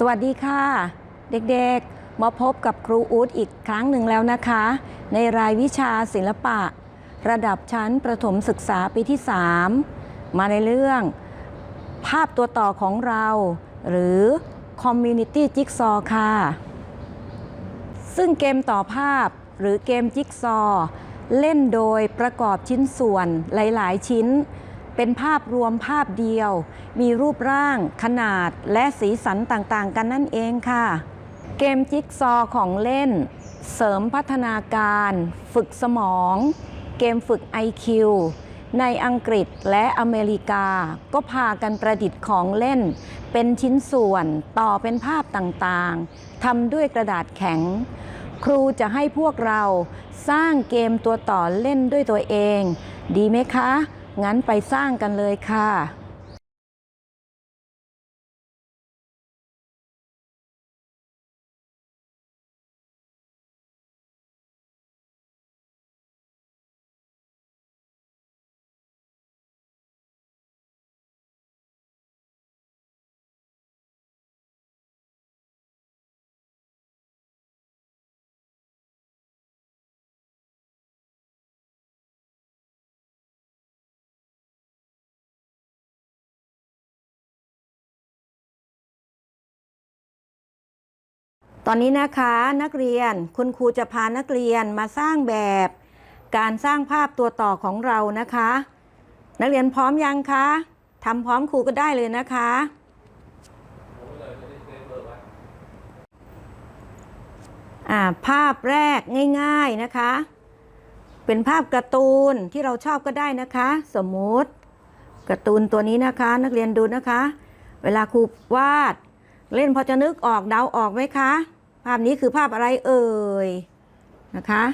สวัสดีค่ะ เด็กๆ มาพบกับครูอู๊ดอีกครั้งหนึ่งแล้วนะคะ ในรายวิชาศิลปะ ระดับชั้นประถมศึกษาปีที่ 3 มาในเรื่อง ภาพตัวต่อของเรา หรือ Community Jigsaw ค่ะ ซึ่งเกมต่อภาพหรือเกมจิ๊กซอ เล่นโดยประกอบชิ้นส่วนหลาย ๆ ชิ้น เป็นภาพรวมภาพเดียว มีรูปร่าง ขนาดและสีสันต่างๆ กันนั่นเองค่ะ เกมจิ๊กซอของเล่น เสริมพัฒนาการ ฝึกสมอง เกมฝึก IQ ในอังกฤษและอเมริกา ก็พากันประดิษฐ์ของเล่น เป็นชิ้นส่วนต่อเป็นภาพต่างๆทำด้วยกระดาษแข็ง ครูจะให้พวกเราสร้างเกมตัวต่อเล่นด้วยตัวเอง ดีไหมคะ งั้นไปสร้างกันเลยค่ะ ตอนนี้นะคะนักเรียนคุณครูจะพานักเรียนมาสร้างแบบ การสร้างภาพตัวต่อของเรานะคะ นักเรียนพร้อมยังคะทำพร้อมครูก็ได้เลยนะคะ ภาพแรกง่าย ๆนะคะ เป็นภาพการ์ตูนที่เราชอบก็ได้นะคะ สมมุติการ์ตูนตัวนี้นะคะ นักเรียนดูนะคะ เวลาครูวาดเล่นพอจะนึกออกเดาออกไหมคะ ภาพนี้คือภาพอะไรเอ่ยนะคะ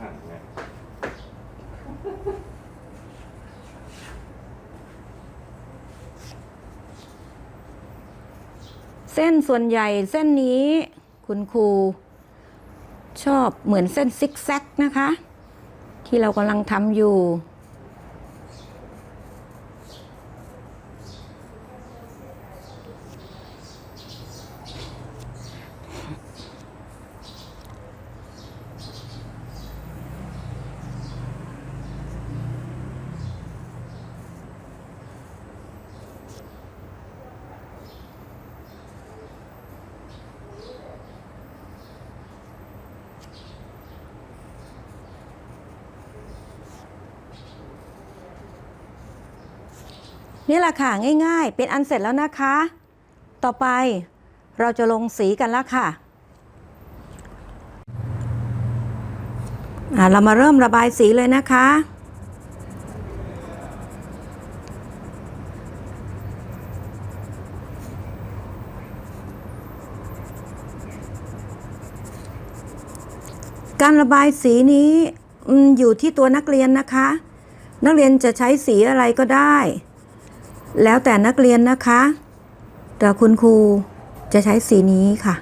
นั่นไง เส้นส่วนใหญ่เส้นนี้คุณครูชอบเหมือนเส้นซิกแซกนะคะ ที่เรากำลังทำอยู่ นี่แหละค่ะง่ายๆ เป็นอันเสร็จแล้วนะคะ ต่อไปเราจะลงสีกันแล้วค่ะเรามาเริ่มระบายสีเลยนะคะ การระบายสีนี้อยู่ที่ตัวนักเรียนนะคะ นักเรียนจะใช้สีอะไรก็ได้ แล้วแต่นักเรียนนะคะ แต่คุณครูจะใช้สีนี้ค่ะ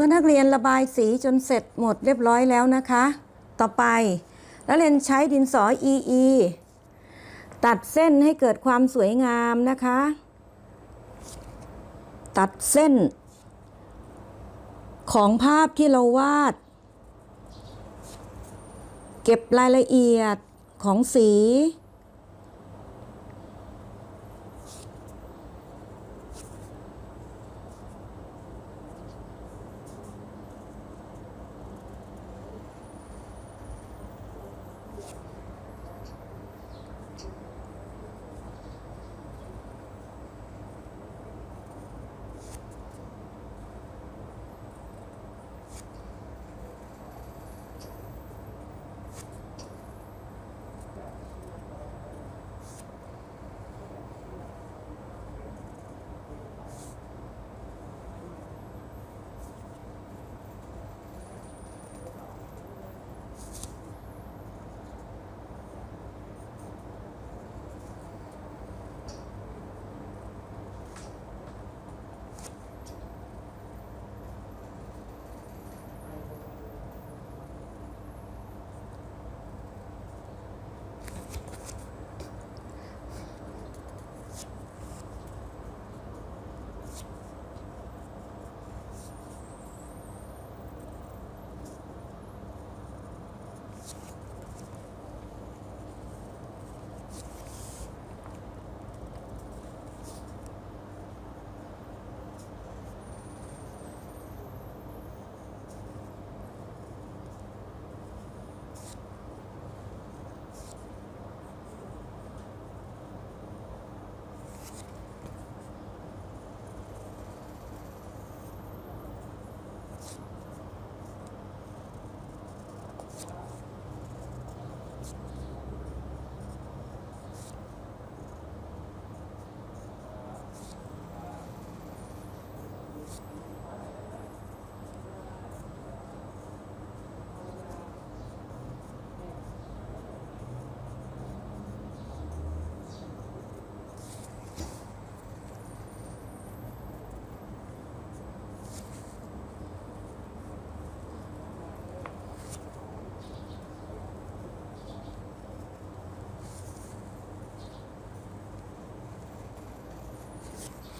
มื่อนักเรียนระบายสีจนเสร็จหมดเรียบร้อยแล้วนะคะ ต่อไปนักเรียนใช้ดินสอ EE ตัดเส้นให้เกิดความสวยงามนะคะ ตัดเส้น ของภาพที่เราวาด เก็บรายละเอียดของสี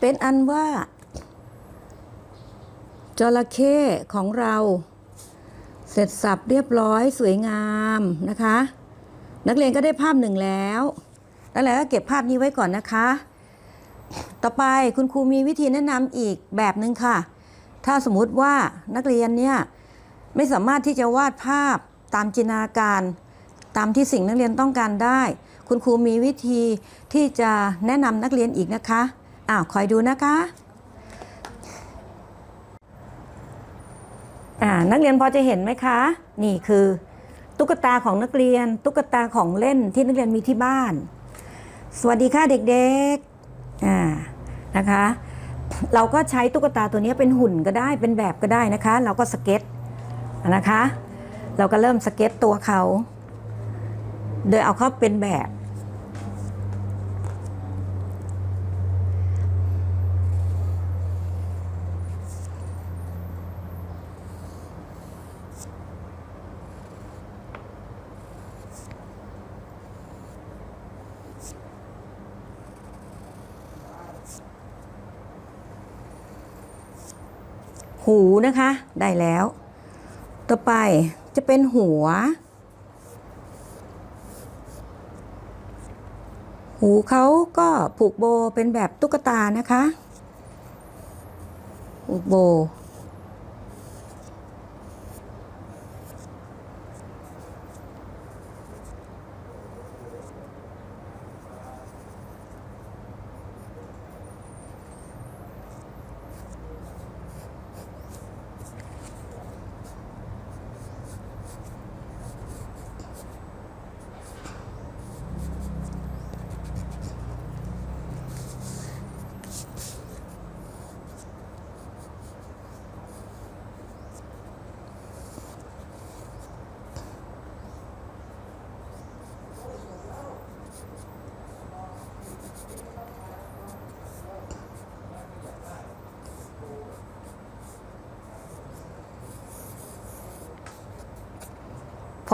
เป็นอันว่าจระเข้ของเรา เสร็จสับเรียบร้อยสวยงามนะคะ นักเรียนก็ได้ภาพหนึ่งแล้วแล้วแล้วก็เก็บภาพนี้ไว้ก่อนนะคะ ต่อไปคุณครูมีวิธีแนะนำอีกแบบหนึ่งค่ะ ถ้าสมมุติว่านักเรียนเนี่ยไม่สามารถที่จะวาดภาพตามจินตนาการ ตามที่สิ่งนักเรียนต้องการได้ คุณครูมีวิธีที่จะแนะนำนักเรียนอีกนะคะ อ้าวคอยดูนะคะอ่านักเรียนพอจะเห็นไหมคะ นี่คือ ตุ๊กตาของนักเรียน ตุ๊กตาของเล่นที่นักเรียนมีที่บ้าน สวัสดีค่ะเด็กๆอ่านะคะ เราก็ใช้ตุ๊กตาตัวนี้เป็นหุ่นก็ได้เป็นแบบก็ได้นะคะ เราก็สเก็ตนะคะ เราก็เริ่มสเก็ตตัวเขา โดยเอาเขาเป็นแบบ หูนะคะ ได้แล้ว ต่อไปจะเป็นหัว หูเขาก็ผูกโบเป็นแบบตุ๊กตานะคะผูกโบ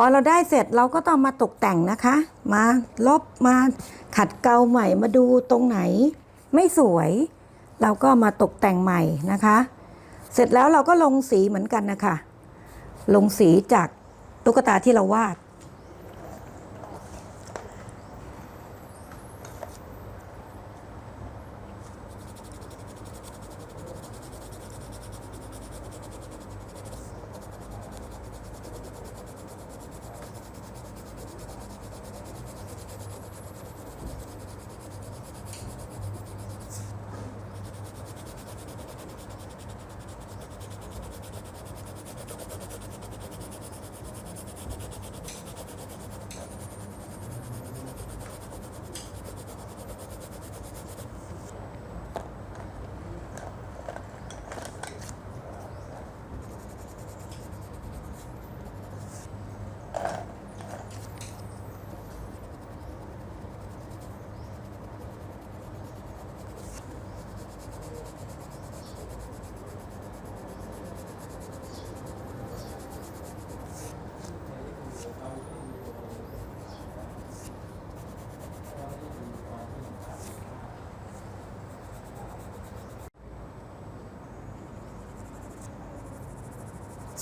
อเราได้เสร็จเราก็ต้องมาตกแต่งนะคะ มาลบมาขัดเกลาใหม่มาดูตรงไหน ไม่สวย เราก็มาตกแต่งใหม่นะคะ เสร็จแล้วเราก็ลงสีเหมือนกันนะคะ ลงสีจากตุ๊กตาที่เราวาด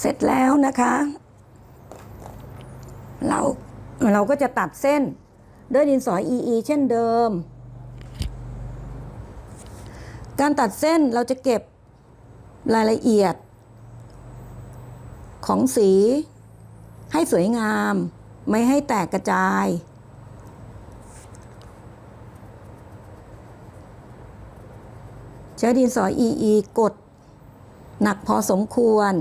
เสร็จแล้วนะคะ เราเราก็จะตัดเส้นด้วยดินสอ EE เช่นเดิม การตัดเส้นเราจะเก็บรายละเอียด ของสีให้สวยงาม ไม่ให้แตกกระจาย ใช้ดินสอ EE กด หนักพอสมควร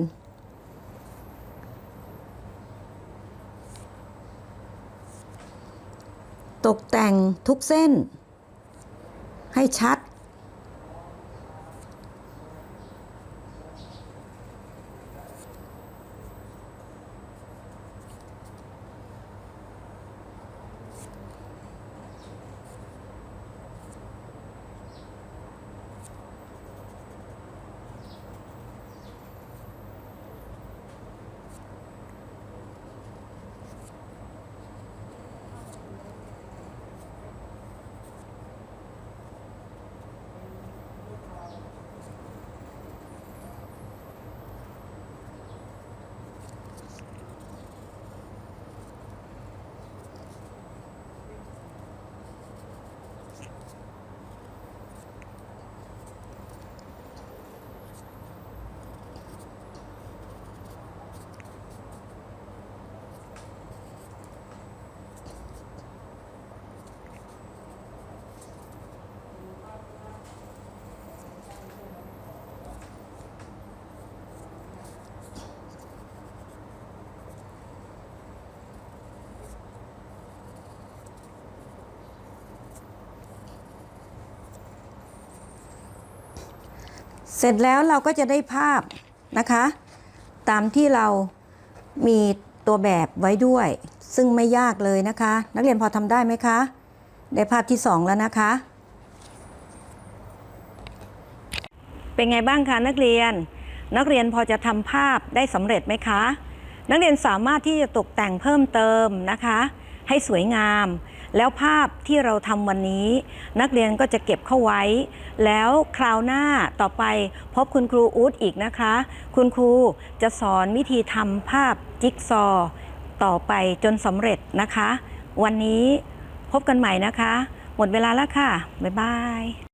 ตกแต่งทุกเส้น ให้ชัด เสร็จแล้วเราก็จะได้ภาพนะคะ ตามที่เรามีตัวแบบไว้ด้วย ซึ่งไม่ยากเลยนะคะ นักเรียนพอทำได้ไหมคะได้ภาพที่สองแล้วนะคะ เป็นไงบ้างคะนักเรียน นักเรียนพอจะทำภาพได้สำเร็จไหมคะ นักเรียนสามารถที่จะตกแต่งเพิ่มเติมนะคะ ให้สวยงาม แล้วภาพที่เราทำวันนี้ นักเรียนก็จะเก็บเข้าไว้ แล้วคราวหน้าต่อไปพบคุณครูอู๊ดอีกนะคะ คุณครูจะสอนวิธีทำภาพจิ๊กซอว์ต่อไปจนสำเร็จนะคะ วันนี้พบกันใหม่นะคะ หมดเวลาแล้วค่ะ บ๊ายบาย